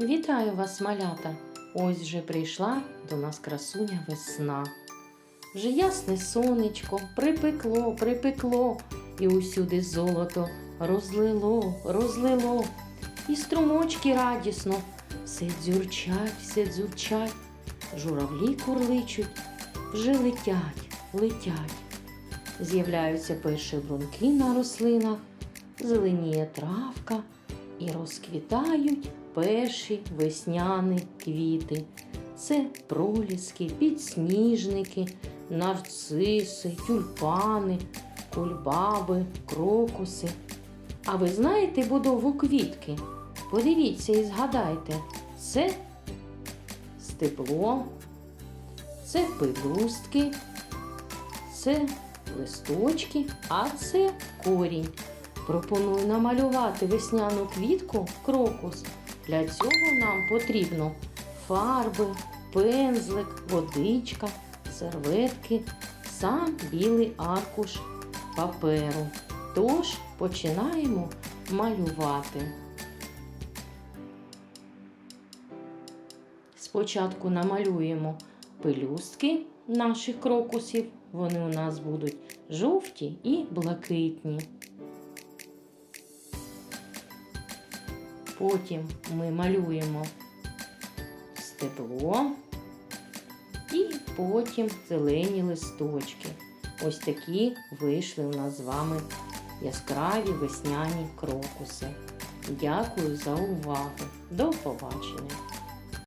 Вітаю вас, малята! Ось вже прийшла до нас красуня весна. Вже ясне сонечко, припекло, припекло, і усюди золото розлило, розлило, і струмочки радісно все дзюрчать, все дзюрчать, журавлі курличуть, вже летять, летять. З'являються перші брунки на рослинах, зеленіє травка і розквітають перші весняні квіти. Це проліски, підсніжники, нарциси, тюльпани, кульбаби, крокуси. А ви знаєте будову квітки? Подивіться і згадайте, це стебло, це пелюстки, це листочки, а це корінь. Пропоную намалювати весняну квітку крокус. Для цього нам потрібно фарби, пензлик, водичка, серветки, сам білий аркуш паперу. Тож починаємо малювати. Спочатку намалюємо пелюстки наших крокусів. Вони у нас будуть жовті і блакитні. Потім ми малюємо стебло і потім зелені листочки. Ось такі вийшли у нас з вами яскраві весняні крокуси. Дякую за увагу. До побачення!